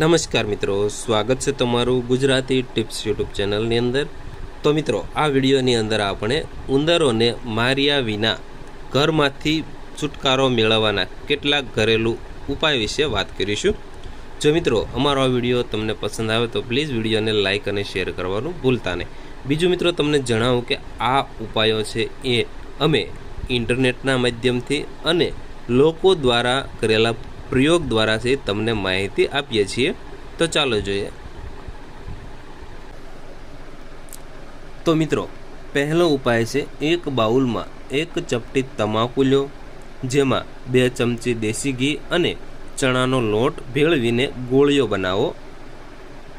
નમસ્કાર મિત્રો, સ્વાગત છે તમારું ગુજરાતી ટિપ્સ યુટ્યુબ ચેનલની અંદર. તો મિત્રો, આ વિડીયોની અંદર આપણે ઉંદરોને માર્યા વિના ઘરમાંથી છુટકારો મેળવવાના કેટલાક ઘરેલું ઉપાય વિશે વાત કરીશું. જો મિત્રો, અમારો આ વીડિયો તમને પસંદ આવે તો પ્લીઝ વિડીયોને લાઇક અને શેર કરવાનું ભૂલતા નહીં. બીજું મિત્રો, તમને જણાવું કે આ ઉપાયો છે એ અમે ઇન્ટરનેટના માધ્યમથી અને લોકો દ્વારા કરેલા પ્રયોગ દ્વારા તમને માહિતી આપીએ છીએ. તો ચાલો જોઈએ. તો મિત્રો, પહેલો ઉપાય છે, એક બાઉલમાં એક ચપટી તમાકુ લો, જેમાં બે ચમચી દેશી ઘી અને ચણાનો લોટ ભેળવીને ગોળીઓ બનાવો.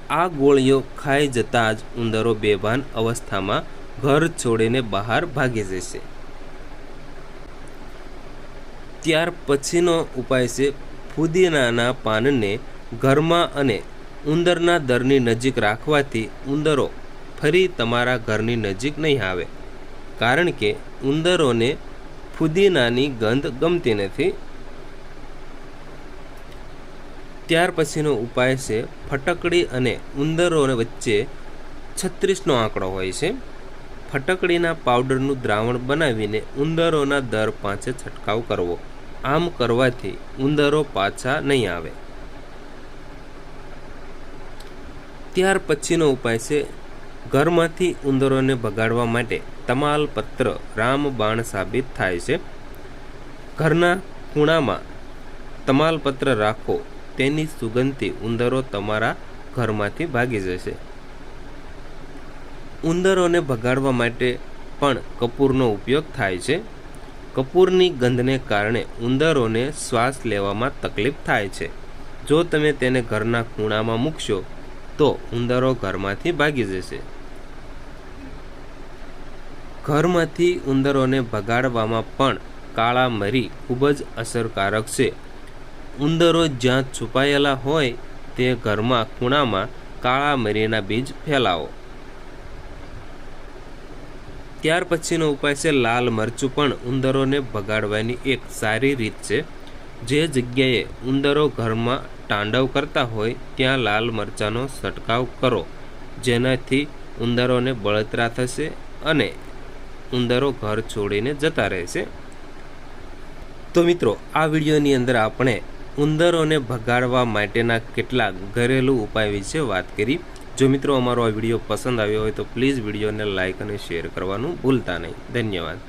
આ ગોળીઓ ખાઈ જતાં જ ઉંદરો બેભાન અવસ્થામાં ઘર છોડીને બહાર ભાગી જશે. ત્યાર પછીનો ઉપાય છે ફુદીનાના પાનને ઘરમાં અને ઉંદરના દરની નજીક રાખવાથી ઉંદરો ફરી તમારા ઘરની નજીક નહીં આવે. કારણ કે ઉંદરોને ફુદીનાની ગંધ ગમતી નથી. ત્યાર પછીનો ઉપાય છે ફટકડી અને ઉંદરો વચ્ચે છત્રીસનો આંકડો હોય છે. ફટકડીના પાવડરનું દ્રાવણ બનાવીને ઉંદરોના દર પાંચે છંટકાવ કરવો. આમ કરવાથી ઉંદરો પાછા નહીં આવે. ત્યાર પછીનો ઉપાય છે, ઘરમાંથી ઉંદરોને ભગાડવા માટે તમાલપત્ર રામબાણ સાબિત થાય છે. ઘરના ખૂણામાં તમાલપત્ર રાખો, તેની સુગંધથી ઉંદરો તમારા ઘરમાંથી ભાગી જશે. ઉંદરોને ભગાડવા માટે પણ કપૂરનો ઉપયોગ થાય છે. કપૂરની ગંધને કારણે ઉંદરોને શ્વાસ લેવામાં તકલીફ થાય છે. જો તમે તેને ઘરના ખૂણામાં મૂકશો, તો ઉંદરો ઘરમાંથી ભાગી જશે. ઘરમાંથી ઉંદરોને ભગાડવામાં પણ કાળા મરી ખૂબ જ અસરકારક છે. ઉંદરો જ્યાં છુપાયેલા હોય, તે ઘરમાં ખૂણામાં કાળા મરીના બીજ ફેલાવો. ત્યાર પછીનો ઉપાય છે લાલ મરચું પણ ઉંદરોને ભગાડવાની એક સારી રીત છે. જે જગ્યાએ ઉંદરો ઘરમાં તાંડવ કરતા હોય, ત્યાં લાલ મરચાંનો છંટકાવ કરો. જેનાથી ઉંદરોને બળતરા થશે અને ઉંદરો ઘર છોડીને જતા રહેશે. તો મિત્રો, આ વિડીયોની અંદર આપણે ઉંદરોને ભગાડવા માટેના કેટલાક ઘરેલું ઉપાય વિશે વાત કરી. જો મિત્રો અમારો આ વીડિયો પસંદ આવ્યો હોય તો પ્લીઝ વિડીયોને લાઇક અને શેર કરવાનું ભૂલતા નહીં. ધન્યવાદ.